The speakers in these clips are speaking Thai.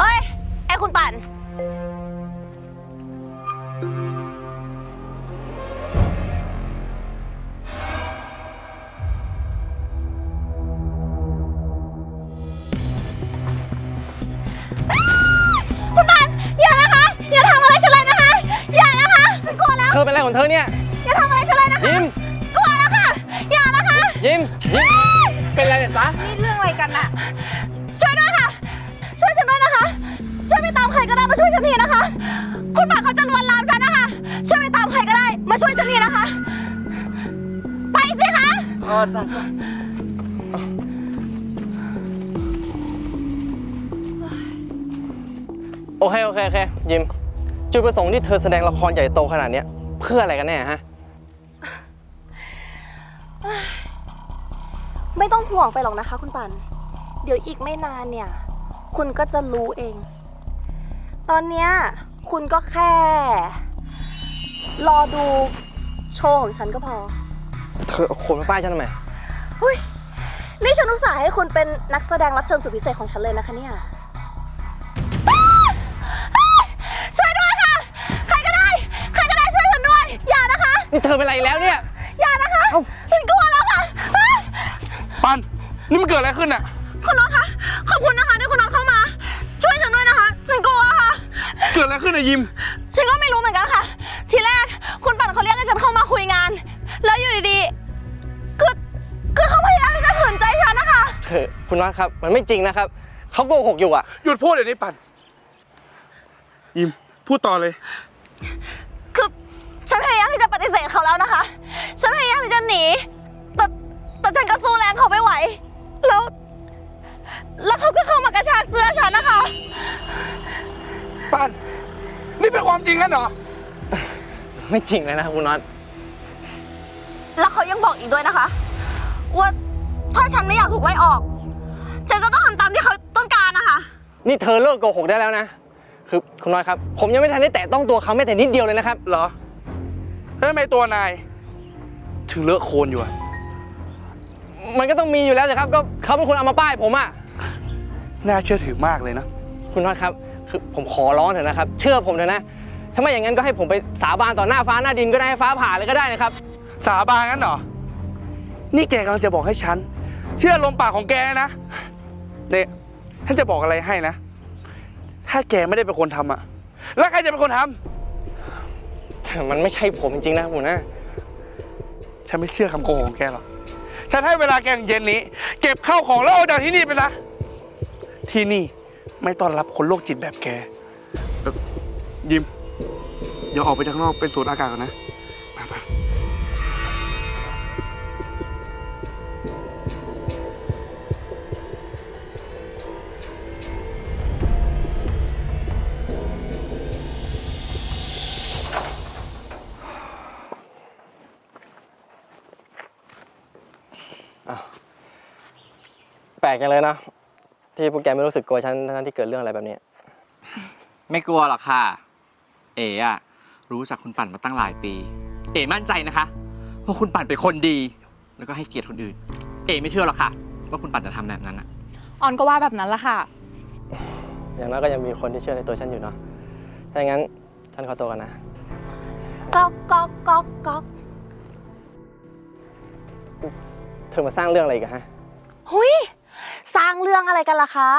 เฮ้ย ไอ้คุณปั่น คุณปั่น อย่านะคะ อย่าทำอะไรฉันเลยนะคะ อย่านะคะฉันกลัวแล้ว เธอเป็นอะไรของเธอเนี่ย อย่าทำอะไรฉันเลยนะคะ ยิ้ม กลัวแล้วค่ะ อย่านะคะ ยิ้ม ยิ้ม เป็นไรเนี่ยจ๊ะ นี่เรื่องอะไรกัน คุณป่าเขาจะลวนลามฉันนะคะ ช่วยไปตามใครก็ได้ มาช่วยฉันทีนะคะ ไปสิคะ อ๋อจ้ะจ้ะโอเค โอเค โอเค ยิ้มจุดประสงค์ที่เธอแสดงละครใหญ่โตขนาดเนี้ย เพื่ออะไรกันแน่ฮะ ไม่ต้องห่วงไปหรอกนะคะ คุณปัน เดี๋ยวอีกไม่นานเนี่ย คุณก็จะรู้เอง ตอนเนี้ย คุณก็แค่ รอดูโชว์ของฉันก็พอ เธอเอาโคนมาป้ายฉันทำไม หุ้ย นี่ฉันอุตส่าห์ให้คุณเป็นนักแสดงรับเชิญสุดพิเศษของฉันเลยนะคะเนี่ยอ้าอ้าช่วยด้วยค่ะ ใครก็ได้ ใครก็ได้ช่วยฉันด้วย อย่านะคะ นี่เธอเป็นอะไรอีกแล้วเนี่ย อย่านะคะ เอ้า ฉันกลัวแล้วค่ะอ้าปัน นี่มันเกิดอะไรขึ้นอะ คุณน็อตคะ ขอบคุณ ขึ้นอะยิม ฉันก็ไม่รู้เหมือนกันค่ะ ทีแรกคุณปั่นเขาเรียกให้ฉันเข้ามาคุยงาน แล้วอยู่ดีๆคือคือเขาพยายามที่จะขืนใจฉันนะคะคือคุณน็อตครับ มันไม่จริงนะครับ เขาโกหกอยู่อะหยุดพูดเดี๋ยวนี้ปันยิม พูดต่อเลย คือฉันพยายามที่จะปฏิเสธเขาแล้วนะคะ ฉันพยายามที่จะหนี แต่แต่ฉันก็สู้แรงเขาไม่ไหว แล้ว แล้วเขาก็เข้ามากระชากเสื้อฉันนะคะ ปัน นี่เป็นความจริงกันเหรอ ไม่จริงเลยนะคุณน็อต แล้วเขายังบอกอีกด้วยนะคะ ว่าถ้าฉันไม่อยากถูกไล่ออก ฉันจะต้องทำตามที่เขาต้องการนะคะ นี่เธอเลิกโกหกได้แล้วนะ คือคุณน็อตครับ ผมยังไม่ทันได้แตะต้องตัวเขาแม้แต่นิดเดียวเลยนะครับ เหรอแล้วทำไมตัวนาย ถึงเลอะโคลนอยู่อะมันก็ต้องมีอยู่แล้วสิครับ ก็เขาเป็นคนเอามาป้ายผมอะน่าเชื่อถือมากเลยนะ คุณน็อตครับ คือผมขอร้องเถอะนะครับ เชื่อผมเถอะนะ ถ้าไม่อย่างนั้นก็ให้ผมไปสาบานต่อหน้าฟ้าหน้าดินก็ได้ให้ฟ้าผ่าเลยก็ได้นะครับ สาบานงั้นเหรอ นี่แกกำลังจะบอกให้ฉัน เชื่อลมปากของแกนะเนี่ยฉันจะบอกอะไรให้นะ ถ้าแกไม่ได้เป็นคนทำอะแล้วใครจะเป็นคนทำแต่มันไม่ใช่ผมจริงๆนะคุณนะ ฉันไม่เชื่อคำโกหกของแกหรอก ฉันให้เวลาแกถึงเย็นนี้ เก็บข้าวของแล้วออกจากที่นี่ไปนะ ที่นี่ ไม่ต้อนรับคนโรคจิตแบบแกเอ่อยิม เดี๋ยวออกไปจากข้างนอกไปสูดอากาศก่อนนะไปไปแปลกจังเลยนะ ที่พวกแกไม่รู้สึกกลัวฉันทั้งๆที่เกิดเรื่องอะไรแบบนี้ ไม่กลัวหรอกค่ะ เอ๋อะรู้จักคุณปั่นมาตั้งหลายปี เอ๋มั่นใจนะคะว่าคุณปั่นเป็นคนดี แล้วก็ให้เกียรติคนอื่น เอ๋ไม่เชื่อหรอกค่ะว่าคุณปั่นจะทำแบบนั้นอะออนก็ว่าแบบนั้นละค่ะ อย่างน้อยก็ยังมีคนที่เชื่อในตัวฉันอยู่เนาะถ้าอย่างนั้นฉันขอตัวกันนะ ก๊อกก๊อกก๊อกก๊อกเธอมาสร้างเรื่องอะไรอีกันฮะ หุย สร้างเรื่องอะไรกันล่ะคะ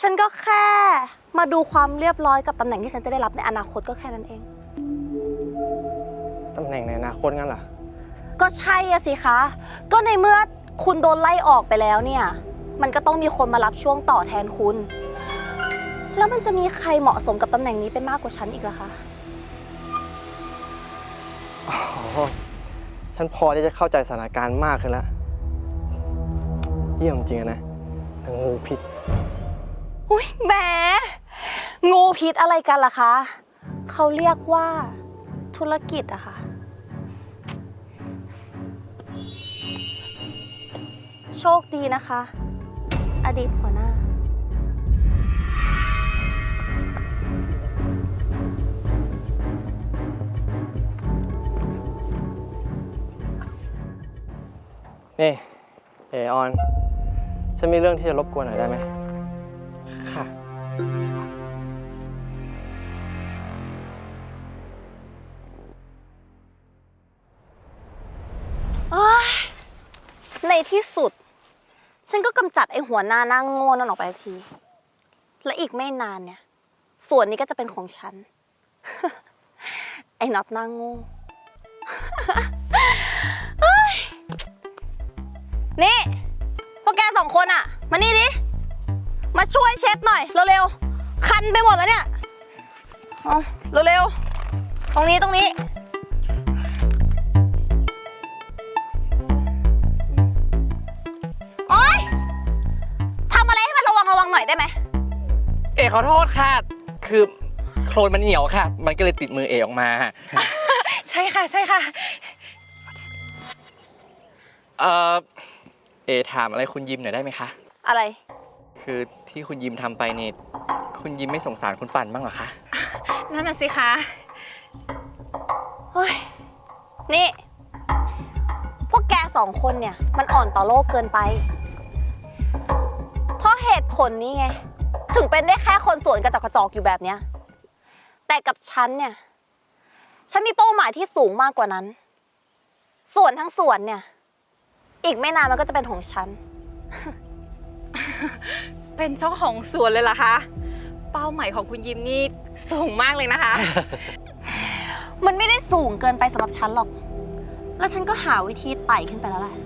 ฉันก็แค่มาดูความเรียบร้อยกับตำแหน่งที่ฉันจะได้รับในอนาคตก็แค่นั้นเอง ตำแหน่งในอนาคตงั้นเหรอ ก็ใช่อะสิคะ ก็ในเมื่อคุณโดนไล่ออกไปแล้วเนี่ย มันก็ต้องมีคนมารับช่วงต่อแทนคุณ แล้วมันจะมีใครเหมาะสมกับตำแหน่งนี้เป็นมากกว่าฉันอีกล่ะคะ อ๋อ ฉันพอที่จะเข้าใจสถานการณ์มากขึ้นแล้ว เยี่ยมจริงอะนะนา งงูพิษ อุ้ยแหมงูพิษอะไรกันล่ะคะ เขาเรียกว่าธุรกิจอะค่ะ โชคดีนะคะ อดีตหัวหน้า นี่เอออน ฉันมีเรื่องที่จะรบกวนหน่อยได้ไหม ค่ะ ในที่สุด ฉันก็กำจัดไอ้หัวหน้านั่งโง่นั่นออกไปที และอีกไม่นานเนี่ย ส่วนนี้ก็จะเป็นของฉัน ไอ้น็อตนั่งโง่ นี่ สองคนอะมานี่ดิ มาช่วยเช็ดหน่อยเร็วๆ คันไปหมดแล้วเนี่ยเอาเร็วๆ ตรงนี้ตรงนี้ โอ๊ยทำอะไรให้มันระวังระวังหน่อยได้ไหม เอ๋ขอโทษค่ะ คือโคลนมันเหนียวค่ะ มันก็เลยติดมือเอ๋ออกมา ใช่ค่ะ ใช่ค่ะ เอ่อ เอ๋ถามอะไรคุณยิมหน่อยได้ไหมคะ อะไร คือที่คุณยิมทำไปนี่คุณยิมไม่สงสารคุณปั่นบ้างเหรอคะ นั่นน่ะสิคะเฮ้ย นี่ พวกแกสองคนเนี่ย มันอ่อนต่อโลกเกินไป เพราะเหตุผลนี้ไง ถึงเป็นได้แค่คนสวนกระจอกกระจอกอยู่แบบเนี้ย แต่กับฉันเนี่ย ฉันมีเป้าหมายที่สูงมากกว่านั้น ส่วนทั้งส่วนเนี่ย อีกไม่นานมันก็จะเป็นของฉัน เป็นเจ้าของสวนเลยเหรอคะ เป้าหมายของคุณยิมนี่สูงมากเลยนะคะ มันไม่ได้สูงเกินไปสำหรับฉันหรอก แล้วฉันก็หาวิธีไต่ขึ้นไปแล้วแหละ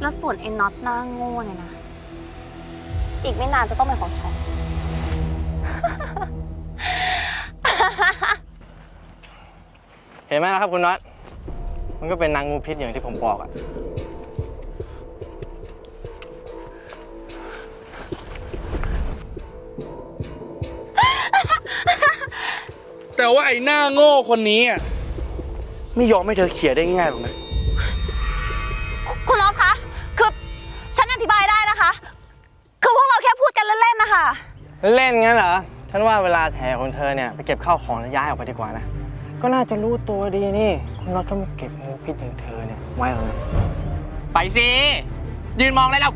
แล้วส่วนไอ้น็อตหน้าโง่เนี่ยนะ อีกไม่นานจะต้องเป็นของฉัน เห็นไหมล่ะครับคุณน็อต มันก็เป็นนางงูพิษอย่างที่ผมบอกอะ แต่ว่าไอ้หน้าโง่คนนี้อะไม่ยอมให้เธอเขี่ยได้ง่ายหรอกนะ คุณน็อตคะ คือฉันอธิบายได้นะคะ คือพวกเราแค่พูดกันเล่นๆนะคะ เล่นงั้นเหรอ ฉันว่าเวลาแถของเธอเนี่ยไปเก็บข้าวของแล้วย้ายออกไปดีกว่านะ ก็น่าจะรู้ตัวดีนี่ คุณน็อตก็มาเก็บงูพิษอย่างเธอเนี่ยไว้หรอกนะ ไปสิ ยืนมองอะไรแล้ว